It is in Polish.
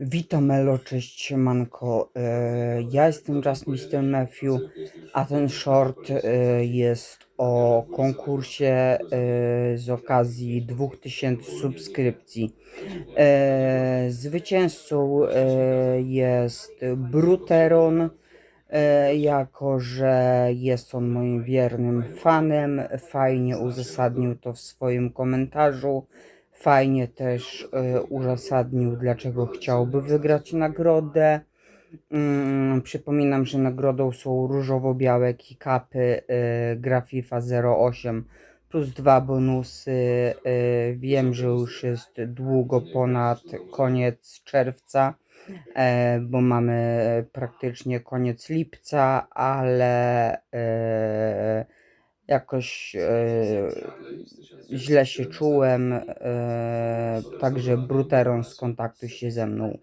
Witam Elo, cześć siemanko. E, Ja jestem Just. Matthew, a ten short e, jest o konkursie e, z okazji 2000 subskrypcji. Zwycięzcą jest Bruteron, jako że jest on moim wiernym fanem. Fajnie uzasadnił to w swoim komentarzu. Fajnie też e, uzasadnił, dlaczego chciałby wygrać nagrodę. Mm, przypominam, że nagrodą są różowo-białe kickupy e, gra FIFA 08 plus dwa bonusy. E, wiem, że już jest długo ponad koniec czerwca, bo mamy praktycznie koniec lipca, ale jakoś e, źle się czułem, e, także Bruteron skontaktuj się ze mną.